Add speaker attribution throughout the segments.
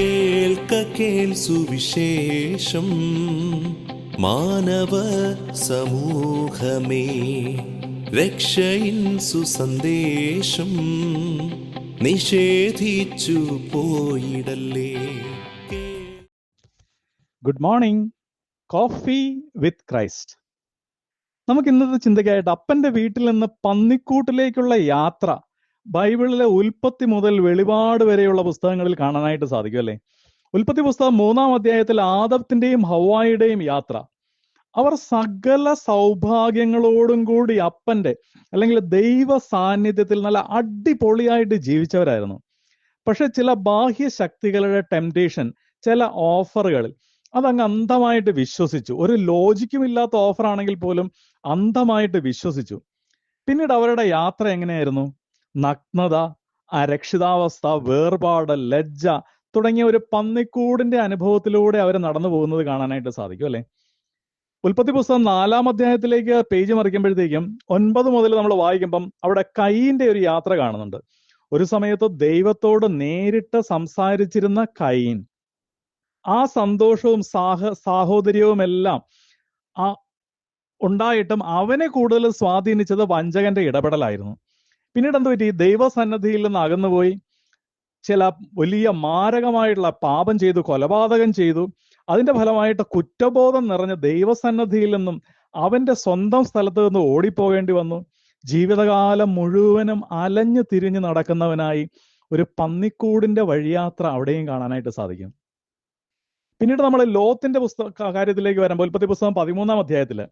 Speaker 1: കേൾക്ക കേൾ സുവിശേഷം മാനവ സമൂഹമേ രക്ഷയിൻ സുസന്ദേശം. നിഷേധിച്ചു പോയിടല്ലേ?
Speaker 2: Good morning coffee with Christ നമുക്ക് ഇന്നത്തെ ചിന്തയ്ക്കായിട്ട് അപ്പന്റെ വീട്ടിൽ നിന്ന് പന്നിക്കൂട്ടിലേക്കുള്ള യാത്ര ബൈബിളിലെ ഉൽപ്പത്തി മുതൽ വെളിപാട് വരെയുള്ള പുസ്തകങ്ങളിൽ കാണാനായിട്ട് സാധിക്കും അല്ലേ? ഉൽപ്പത്തി പുസ്തകം മൂന്നാം അധ്യായത്തിൽ ആദത്തിന്റെയും ഹവായുടെയും യാത്ര. അവർ സകല സൗഭാഗ്യങ്ങളോടും കൂടി അപ്പന്റെ അല്ലെങ്കിൽ ദൈവ സാന്നിധ്യത്തിൽ നല്ല അടിപൊളിയായിട്ട് ജീവിച്ചവരായിരുന്നു. പക്ഷെ ചില ബാഹ്യ ശക്തികളുടെ ടെംപ്റ്റേഷൻ ചില ഓഫറുകളിൽ അതങ്ങ് അന്ധമായിട്ട് വിശ്വസിച്ചു. ഒരു ലോജിക്കും ഇല്ലാത്ത ഓഫർ ആണെങ്കിൽ പോലും അന്ധമായിട്ട് വിശ്വസിച്ചു. പിന്നീട് അവരുടെ യാത്ര എങ്ങനെയായിരുന്നു? നഗ്നത അരക്ഷിതാവസ്ഥ വേർപാട് ലജ്ജ തുടങ്ങിയ ഒരു പന്നിക്കൂടിന്റെ അനുഭവത്തിലൂടെ അവർ നടന്നു പോകുന്നത് കാണാനായിട്ട് സാധിക്കും അല്ലെ? ഉൽപ്പത്തി പുസ്തകം നാലാം അധ്യായത്തിലേക്ക് പേജ് മറിക്കുമ്പോഴത്തേക്കും ഒൻപത് മുതൽ നമ്മൾ വായിക്കുമ്പം അവിടെ കൈയിന്റെ ഒരു യാത്ര കാണുന്നുണ്ട്. ഒരു സമയത്ത് ദൈവത്തോട് നേരിട്ട് സംസാരിച്ചിരുന്ന കൈൻ ആ സന്തോഷവും സാഹ സാഹോദര്യവും എല്ലാം ആ ഉണ്ടായിട്ടും അവനെ കൂടുതൽ സ്വാധീനിച്ചത് വഞ്ചകന്റെ ഇടപെടലായിരുന്നു. പിന്നീട് എന്ത് പറ്റി? ദൈവസന്നദ്ധിയിൽ നിന്ന് അകന്നുപോയി ചില വലിയ മാരകമായിട്ടുള്ള പാപം ചെയ്തു കൊലപാതകം ചെയ്തു. അതിന്റെ ഫലമായിട്ട് കുറ്റബോധം നിറഞ്ഞ ദൈവസന്നദ്ധിയിൽ നിന്നും അവന്റെ സ്വന്തം സ്ഥലത്ത് നിന്ന് ഓടിപ്പോകേണ്ടി വന്നു. ജീവിതകാലം മുഴുവനും അലഞ്ഞു തിരിഞ്ഞു നടക്കുന്നവനായി ഒരു പന്നിക്കൂടിന്റെ വഴിയാത്ര അവിടെയും കാണാനായിട്ട് സാധിക്കും. പിന്നീട് നമ്മൾ ലോത്തിന്റെ പുസ്തക കാര്യത്തിലേക്ക് വരുമ്പോൾ ഉൽപ്പത്തി പുസ്തകം പതിമൂന്നാം അധ്യായത്തിൽ.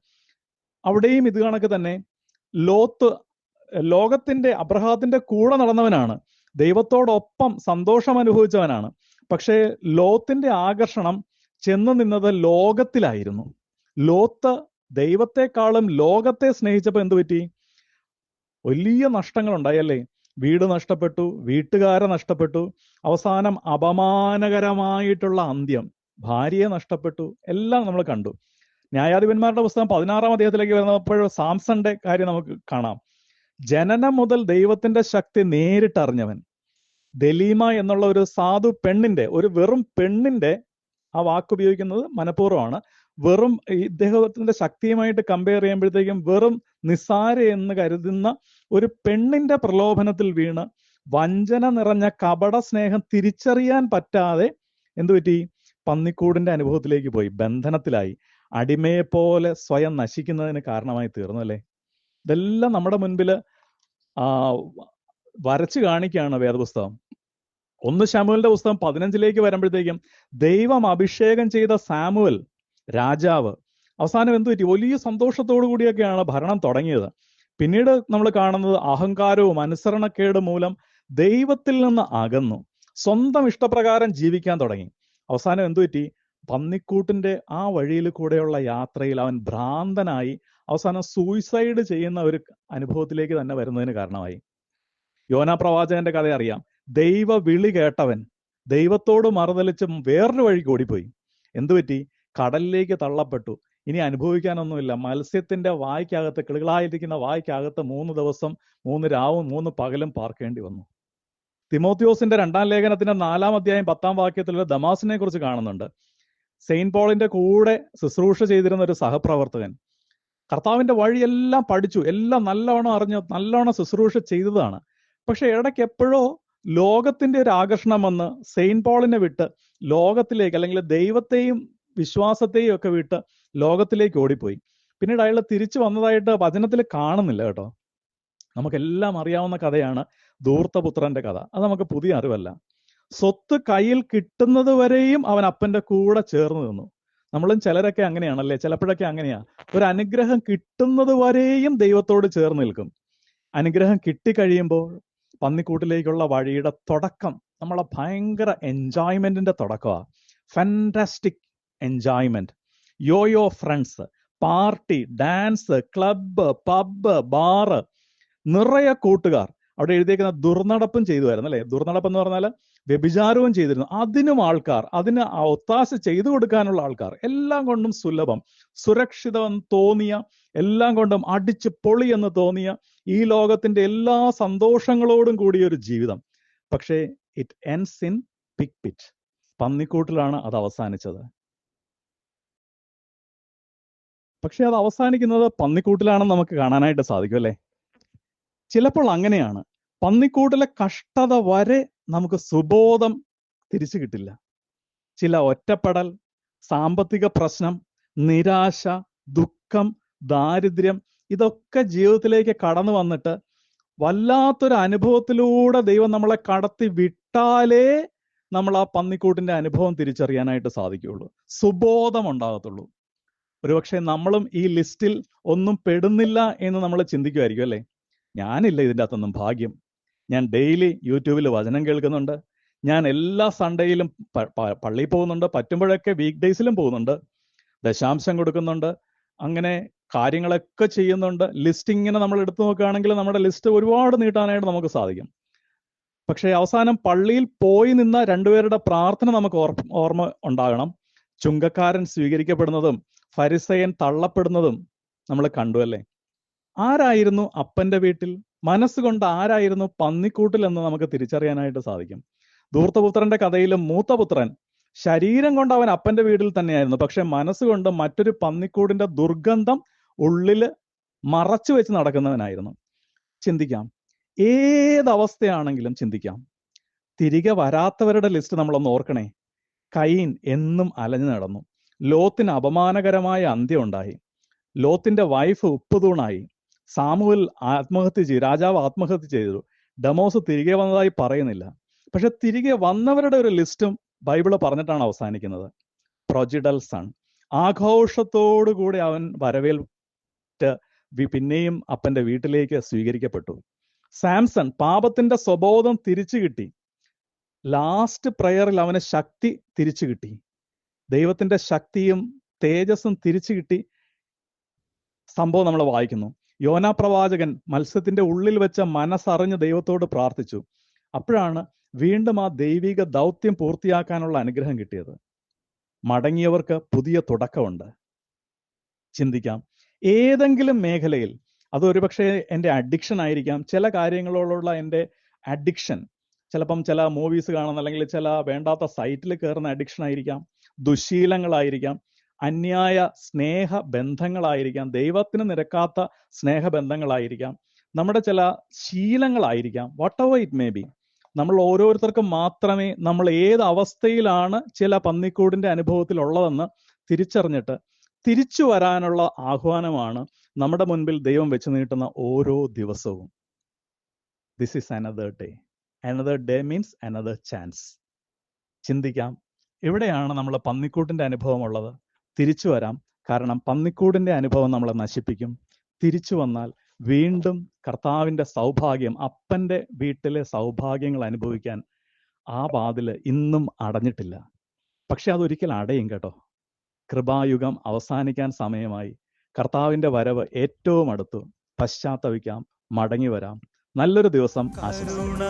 Speaker 2: അവിടെയും ഇത് കണക്ക് തന്നെ. ലോത്ത് ലോകത്തിന്റെ അബ്രഹാത്തിന്റെ കൂടെ നടന്നവനാണ്. ദൈവത്തോടൊപ്പം സന്തോഷം അനുഭവിച്ചവനാണ്. പക്ഷേ ലോത്തിന്റെ ആകർഷണം ചെന്നു നിന്നത് ലോകത്തിലായിരുന്നു. ലോത്ത് ദൈവത്തെക്കാളും ലോകത്തെ സ്നേഹിച്ചപ്പോൾ എന്തു പറ്റി? വലിയ നഷ്ടങ്ങൾ ഉണ്ടായല്ലേ വീട് നഷ്ടപ്പെട്ടു വീട്ടുകാരെ നഷ്ടപ്പെട്ടു അവസാനം അപമാനകരമായിട്ടുള്ള അന്ത്യം ഭാര്യയെ നഷ്ടപ്പെട്ടു എല്ലാം നമ്മൾ കണ്ടു. ന്യായാധിപന്മാരുടെ പുസ്തകം പതിനാറാം അദ്ദേഹത്തിലേക്ക് വരുന്നപ്പോൾ സാംസന്റെ കാര്യം നമുക്ക് കാണാം. ജനനം മുതൽ ദൈവത്തിന്റെ ശക്തി നേരിട്ടറിഞ്ഞവൻ. ദലീമ എന്നുള്ള ഒരു സാധു പെണ്ണിന്റെ ഒരു വെറും പെണ്ണിന്റെ ആ വാക്ക് ഉപയോഗിക്കുന്നത് മനഃപൂർവമാണ്. വെറും ഇദ്ദേഹത്തിന്റെ ശക്തിയുമായിട്ട് കമ്പയർ ചെയ്യുമ്പോഴത്തേക്കും വെറും നിസ്സാര എന്ന് കരുതുന്ന ഒരു പെണ്ണിന്റെ പ്രലോഭനത്തിൽ വീണ് വഞ്ചന നിറഞ്ഞ കപട സ്നേഹം തിരിച്ചറിയാൻ പറ്റാതെ എന്തു പറ്റി? പന്നിക്കൂടിന്റെ അനുഭവത്തിലേക്ക് പോയി ബന്ധനത്തിലായി. അടിമയെ പോലെ സ്വയം നശിക്കുന്നതിന് കാരണമായി തീർന്നു അല്ലേ ഇതെല്ലാം നമ്മുടെ മുൻപിൽ ആ വരച്ചു കാണിക്കുകയാണ് വേദപുസ്തകം. ഒന്ന് ശാമുവലിന്റെ പുസ്തകം പതിനഞ്ചിലേക്ക് വരുമ്പോഴത്തേക്കും ദൈവം അഭിഷേകം ചെയ്ത സാമുവൽ രാജാവ്. അവസാനം എന്തു പറ്റി? വലിയ സന്തോഷത്തോടു കൂടിയൊക്കെയാണ് ഭരണം തുടങ്ങിയത്. പിന്നീട് നമ്മൾ കാണുന്നത് അഹങ്കാരവും അനുസരണക്കേട് മൂലം ദൈവത്തിൽ നിന്ന് അകന്നു. സ്വന്തം ഇഷ്ടപ്രകാരം ജീവിക്കാൻ തുടങ്ങി. അവസാനം എന്തു പറ്റി? പന്നിക്കൂട്ടിന്റെ ആ വഴിയിൽ കൂടെയുള്ള യാത്രയിൽ അവൻ ഭ്രാന്തനായി അവസാനം സൂയിസൈഡ് ചെയ്യുന്ന ഒരു അനുഭവത്തിലേക്ക് തന്നെ വരുന്നതിന് കാരണമായി. യോനാ പ്രവാചകന്റെ കഥ അറിയാം. ദൈവ വിളി കേട്ടവൻ ദൈവത്തോട് മറുതലിച്ച് വേറൊരു വഴിക്ക് ഓടിപ്പോയി എന്തുപറ്റി കടലിലേക്ക് തള്ളപ്പെട്ടു. ഇനി അനുഭവിക്കാനൊന്നുമില്ല. മത്സ്യത്തിന്റെ വായ്ക്കകത്ത് കിളികളായിരിക്കുന്ന വായ്ക്കകത്ത് മൂന്ന് ദിവസം മൂന്ന് രാവും മൂന്ന് പകലും പാർക്കേണ്ടി വന്നു. തിമോത്യോസിന്റെ രണ്ടാം ലേഖനത്തിന്റെ നാലാം അധ്യായം പത്താം വാക്യത്തിൽ ദമാസിനെ കുറിച്ച് കാണുന്നുണ്ട്. സെയിന്റ് പോളിന്റെ കൂടെ ശുശ്രൂഷ ചെയ്തിരുന്ന ഒരു സഹപ്രവർത്തകൻ കർത്താവിന്റെ വഴിയെല്ലാം പഠിച്ചു. എല്ലാം നല്ലവണ്ണം അറിഞ്ഞ നല്ലവണ്ണം ശുശ്രൂഷ ചെയ്തതാണ്. പക്ഷെ ഇടയ്ക്ക് എപ്പോഴോ ലോകത്തിന്റെ ഒരു ആകർഷണം വന്ന് സെയിന്റ് പോളിനെ വിട്ട് ലോകത്തിലേക്ക് അല്ലെങ്കിൽ ദൈവത്തെയും വിശ്വാസത്തെയും ഒക്കെ വിട്ട് ലോകത്തിലേക്ക് ഓടിപ്പോയി. പിന്നീട് അയാൾ തിരിച്ചു വന്നതായിട്ട് വചനത്തിൽ കാണുന്നില്ല കേട്ടോ. നമുക്കെല്ലാം അറിയാവുന്ന കഥയാണ് ധൂർത്തപുത്രന്റെ കഥ. അത് നമുക്ക് പുതിയ അറിവല്ല. സ്വത്ത് കയ്യിൽ കിട്ടുന്നത് വരെയും അവൻ അപ്പന്റെ കൂടെ ചേർന്ന് നിന്നു. നമ്മളും ചിലരൊക്കെ അങ്ങനെയാണല്ലേ? ചിലപ്പോഴൊക്കെ അങ്ങനെയാ. ഒരു അനുഗ്രഹം കിട്ടുന്നത് വരെയും ദൈവത്തോട് ചേർന്ന് നിൽക്കും. അനുഗ്രഹം കിട്ടിക്കഴിയുമ്പോൾ പന്നിക്കൂട്ടിലേക്കുള്ള വഴിയുടെ തുടക്കം നമ്മളെ ഭയങ്കര എൻജോയ്മെന്റിന്റെ തുടക്കമാണ് fantastic enjoyment yo yo friends party dance club pub bar നിറയെ കൂട്ടുകാർ. അവിടെ എഴുതിയേക്കുന്ന ദുർനടപ്പും ചെയ്തുമായിരുന്നു അല്ലെ? ദുർനടപ്പ് എന്ന് പറഞ്ഞാൽ വ്യഭിചാരവും ചെയ്തിരുന്നു. അതിനും ആൾക്കാർ അതിന് ഒത്താശ ചെയ്തു കൊടുക്കാനുള്ള ആൾക്കാർ എല്ലാം കൊണ്ടും സുലഭം. സുരക്ഷിതം തോന്നിയ എല്ലാം കൊണ്ടും അടിച്ച് പൊളി എന്ന് തോന്നിയ ഈ ലോകത്തിന്റെ എല്ലാ സന്തോഷങ്ങളോടും കൂടിയ ഒരു ജീവിതം. പക്ഷേ it ends in pig pit പന്നിക്കൂട്ടിലാണ് അത് അവസാനിച്ചത്. പക്ഷെ അത് അവസാനിക്കുന്നത് പന്നിക്കൂട്ടിലാണെന്ന് നമുക്ക് കാണാനായിട്ട് സാധിക്കും അല്ലേ? ചിലപ്പോൾ അങ്ങനെയാണ്. പന്നിക്കൂട്ടിലെ കഷ്ടത വരെ നമുക്ക് സുബോധം തിരിച്ചു കിട്ടില്ല. ചില ഒറ്റപ്പെടൽ സാമ്പത്തിക പ്രശ്നം നിരാശ ദുഃഖം ദാരിദ്ര്യം ഇതൊക്കെ ജീവിതത്തിലേക്ക് കടന്നു വന്നിട്ട് വല്ലാത്തൊരു അനുഭവത്തിലൂടെ ദൈവം നമ്മളെ കടത്തി വിട്ടാലേ നമ്മൾ ആ പന്നിക്കൂട്ടിന്റെ അനുഭവം തിരിച്ചറിയാനായിട്ട് സാധിക്കുകയുള്ളൂ. സുബോധം ഉണ്ടാകത്തുള്ളൂ. ഒരുപക്ഷെ നമ്മളും ഈ ലിസ്റ്റിൽ ഒന്നും പെടുന്നില്ല എന്ന് നമ്മൾ ചിന്തിക്കുമായിരിക്കും അല്ലേ? ഞാനില്ല ഇതിന്റെ അകത്തൊന്നും ഭാഗ്യം. ഞാൻ ഡെയിലി യൂട്യൂബിൽ വചനം കേൾക്കുന്നുണ്ട്. ഞാൻ എല്ലാ സൺഡേയിലും പള്ളിയിൽ പോകുന്നുണ്ട്. പറ്റുമ്പോഴൊക്കെ വീക്ക് ഡേയ്സിലും പോകുന്നുണ്ട്. ദശാംശം കൊടുക്കുന്നുണ്ട്. അങ്ങനെ കാര്യങ്ങളൊക്കെ ചെയ്യുന്നുണ്ട്. ലിസ്റ്റ് ഇങ്ങനെ നമ്മൾ എടുത്തു നോക്കുകയാണെങ്കിൽ നമ്മുടെ ലിസ്റ്റ് ഒരുപാട് നീട്ടാനായിട്ട് നമുക്ക് സാധിക്കും. പക്ഷേ അവസാനം പള്ളിയിൽ പോയി നിന്ന രണ്ടുപേരുടെ പ്രാർത്ഥന നമുക്ക് ഓർമ്മ ഉണ്ടാകണം. ചുങ്കക്കാരൻ സ്വീകരിക്കപ്പെടുന്നതും ഫരിസയൻ തള്ളപ്പെടുന്നതും നമ്മൾ കണ്ടു അല്ലേ? ആരായിരുന്നു അപ്പന്റെ വീട്ടിൽ? മനസ്സുകൊണ്ട് ആരായിരുന്നു പന്നിക്കൂട്ടിൽ എന്ന് നമുക്ക് തിരിച്ചറിയാനായിട്ട് സാധിക്കും. ധൂർത്തപുത്രന്റെ കഥയിലും മൂത്തപുത്രൻ ശരീരം കൊണ്ട് അവൻ അപ്പന്റെ വീട്ടിൽ തന്നെയായിരുന്നു. പക്ഷെ മനസ്സുകൊണ്ട് മറ്റൊരു പന്നിക്കൂടിന്റെ ദുർഗന്ധം ഉള്ളിൽ മറച്ചു വെച്ച് നടക്കുന്നവനായിരുന്നു. ചിന്തിക്കാം. ഏതവസ്ഥയാണെങ്കിലും ചിന്തിക്കാം. തിരികെ വരാത്തവരുടെ ലിസ്റ്റ് നമ്മളൊന്ന് ഓർക്കണേ. കൈൻ എന്നും അലഞ്ഞു നടന്നു. ലോത്തിന് അപമാനകരമായ അന്ത്യം ഉണ്ടായി. ലോത്തിന്റെ വൈഫ് ഉപ്പുതൂണായി സാമുവൽ ആത്മഹത്യ ചെയ്തു രാജാവ് ആത്മഹത്യ ചെയ്തു. ഡമോസ് തിരികെ വന്നതായി പറയുന്നില്ല. പക്ഷെ തിരികെ വന്നവരുടെ ഒരു ലിസ്റ്റും ബൈബിൾ പറഞ്ഞിട്ടാണ് അവസാനിക്കുന്നത്. പ്രൊജിഡൽ സൺ. ആഘോഷത്തോടുകൂടി അവൻ വരവേൽറ്റ് പിന്നെയും അപ്പന്റെ വീട്ടിലേക്ക് സ്വീകരിക്കപ്പെട്ടു. സാംസൺ പാപത്തിന്റെ സ്വബോധം തിരിച്ചു കിട്ടി. ലാസ്റ്റ് പ്രയറിൽ അവന് ശക്തി തിരിച്ചു കിട്ടി. ദൈവത്തിന്റെ ശക്തിയും തേജസ്സും തിരിച്ചു കിട്ടി. സംഭവം നമ്മൾ വായിക്കുന്നു. യോനാ പ്രവാചകൻ മത്സ്യത്തിന്റെ ഉള്ളിൽ വെച്ച മനസ്സറിഞ്ഞ് ദൈവത്തോട് പ്രാർത്ഥിച്ചു. അപ്പോഴാണ് വീണ്ടും ആ ദൈവിക ദൗത്യം പൂർത്തിയാക്കാനുള്ള അനുഗ്രഹം കിട്ടിയത്. മടങ്ങിയവർക്ക് പുതിയ തുടക്കമുണ്ട്. ചിന്തിക്കാം. ഏതെങ്കിലും മേഖലയിൽ അത് ഒരുപക്ഷെ എന്റെ അഡിക്ഷൻ ആയിരിക്കാം. ചില കാര്യങ്ങളോടുള്ള എന്റെ അഡിക്ഷൻ ചിലപ്പം ചില മൂവീസ് കാണുന്ന അല്ലെങ്കിൽ ചില വേണ്ടാത്ത സൈറ്റിൽ കയറുന്ന അഡിക്ഷൻ ആയിരിക്കാം. ദുശീലങ്ങളായിരിക്കാം. അന്യായ സ്നേഹ ബന്ധങ്ങളായിരിക്കാം ദൈവത്തിന് നിരക്കാത്ത സ്നേഹബന്ധങ്ങളായിരിക്കാം നമ്മുടെ ചില ശീലങ്ങളായിരിക്കാം whatever it may be നമ്മൾ ഓരോരുത്തർക്കും മാത്രമേ നമ്മൾ ഏത് അവസ്ഥയിലാണ് ചില പന്നിക്കൂടിന്റെ അനുഭവത്തിൽ ഉള്ളതെന്ന് തിരിച്ചറിഞ്ഞിട്ട് തിരിച്ചു വരാനുള്ള ആഹ്വാനമാണ് നമ്മുടെ മുൻപിൽ ദൈവം വെച്ച് നീട്ടുന്ന ഓരോ ദിവസവും. This is another day another day means another chance ചിന്തിക്കാം എവിടെയാണ് നമ്മൾ പന്നിക്കൂട്ടിന്റെ അനുഭവം ഉള്ളത്? തിരിച്ചു വരാം. കാരണം പന്നിക്കൂടിന്റെ അനുഭവം നമ്മളെ നശിപ്പിക്കും. തിരിച്ചു വന്നാൽ വീണ്ടും കർത്താവിന്റെ സൗഭാഗ്യം അപ്പന്റെ വീട്ടിലെ സൗഭാഗ്യങ്ങൾ അനുഭവിക്കാൻ ആ വാതിൽ ഇന്നും അടഞ്ഞിട്ടില്ല. പക്ഷെ അതൊരിക്കൽ അടയും കേട്ടോ. കൃപായുഗം അവസാനിക്കാൻ സമയമായി. കർത്താവിന്റെ വരവ് ഏറ്റവും അടുത്തു. പശ്ചാത്തപിക്കാം മടങ്ങി വരാം. നല്ലൊരു ദിവസം ആശംസിക്കുന്നു